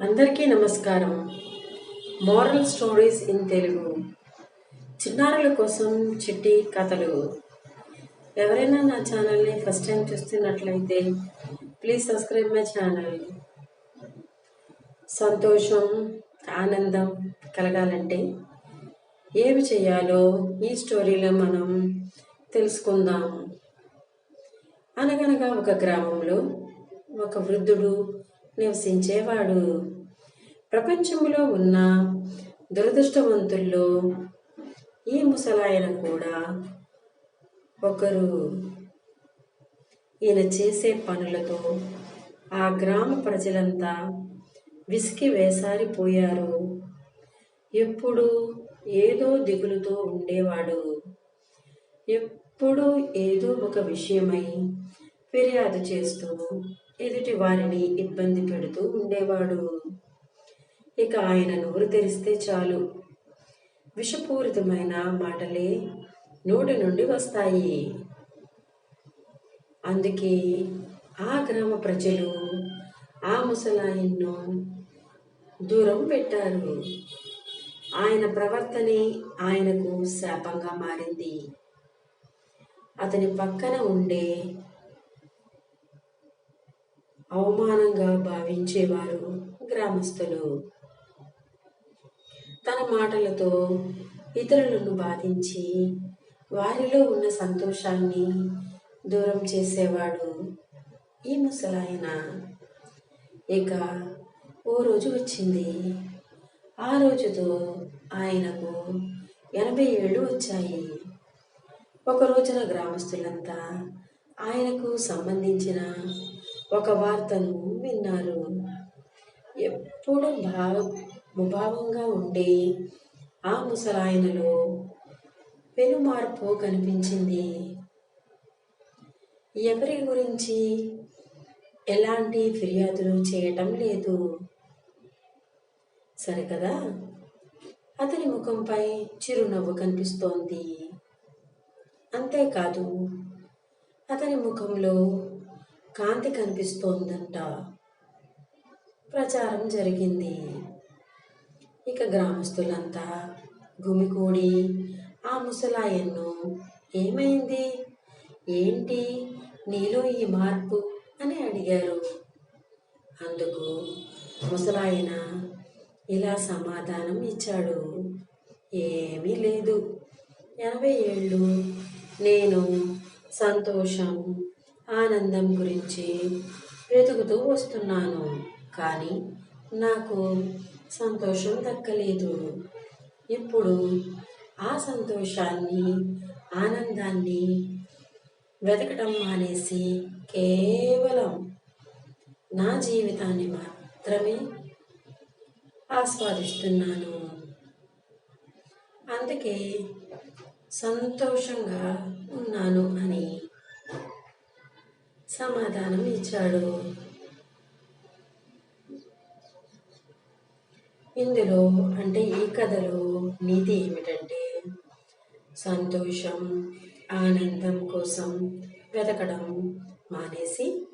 అందరికీ నమస్కారం. Moral stories in Telugu చిన్నారుల కోసం చిట్టి కథలు. ఎవరైనా నా ఛానల్ని ఫస్ట్ టైం చూస్తున్నట్లయితే ప్లీజ్ సబ్స్క్రైబ్ మై ఛానల్ సంతోషం ఆనందం కలగాలంటే ఏమి చేయాలో ఈ స్టోరీలో మనం తెలుసుకుందాం. అనగనగా ఒక గ్రామంలో ఒక వృద్ధుడు నివసించేవాడు. ప్రపంచంలో ఉన్న దురదృష్టవంతుల్లో ఈ ముసలాయన కూడా ఒకరు. ఈయన చేసే పనులతో ఆ గ్రామ ప్రజలంతా విసికి వేసారిపోయారు. ఎప్పుడు ఏదో దిగులుతో ఉండేవాడు. ఎప్పుడు ఏదో ఒక విషయమై ఫిర్యాదు చేస్తూ ఎదుటి వారిని ఇబ్బంది పెడుతూ ఉండేవాడు. ఇక ఆయన నోరు తెరిస్తే చాలు. విషపూరితమైన మాటలే నోటి నుండి వస్తాయి. అందుకే ఆ గ్రామ ప్రజలు ఆ ముసలాయన్ను దూరం పెట్టారు. ఆయన ప్రవర్తనే ఆయనకు శాపంగా మారింది. అతని పక్కన ఉండే అవమానంగా భావించేవారు గ్రామస్తులు. తన మాటలతో ఇతరులను బాధించి వారిలో ఉన్న సంతోషాన్ని దూరం చేసేవాడు ఈ ముసలాయన. ఇక ఓ రోజు వచ్చింది. ఆ రోజుతో ఆయనకు ఎనభై ఏళ్ళు వచ్చాయి. ఒక రోజున గ్రామస్తులంతా ఆయనకు సంబంధించిన ఒక వార్తను విన్నారు ఎప్పుడు భావ ముభావంగా ఉండే ఆ ముసలాయనలో పెను మార్పు కనిపించింది. ఎవరి గురించి ఎలాంటి ఫిర్యాదులు చేయటం లేదు. సరికదా అతని ముఖంపై చిరునవ్వు కనిపిస్తోంది. అంతేకాదు అతని ముఖంలో కాంతి కనిపిస్తోందంట. ప్రచారం జరిగింది. ఇక గ్రామస్తులంతా గుమికూడి ఆ ముసలాయన్ను ఏమైంది? ఏంటి? నీలో ఈ మార్పు? అని అడిగారు. అందుకు ముసలాయన ఇలా సమాధానం ఇచ్చాడు. ఏమీ లేదు. ఎనభై ఏళ్ళు నేను సంతోషం ఆనందం గురించి వెతుకుతూ వస్తున్నాను. కానీ నాకు సంతోషం దక్కలేదు. ఇప్పుడు ఆ సంతోషాన్ని ఆనందాన్ని వెతకటం మానేసి కేవలం నా జీవితాన్ని మాత్రమే ఆస్వాదిస్తున్నాను. అందుకే సంతోషంగా ఉన్నాను అని సమాధానం ఇచ్చాడు. ఇందులో అంటే ఈ కథలో నీతి ఏమిటంటే సంతోషం ఆనందం కోసం వెతకడం మానేసి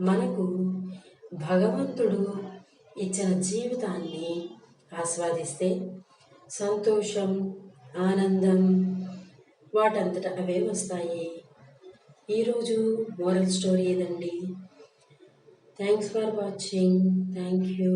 మనకు భగవంతుడు ఇచ్చిన జీవితాన్ని ఆస్వాదిస్తే సంతోషం ఆనందం వాటంతట అవే వస్తాయి. ఈరోజు మోరల్ స్టోరీ ఇదండి thanks for watching. Thank you.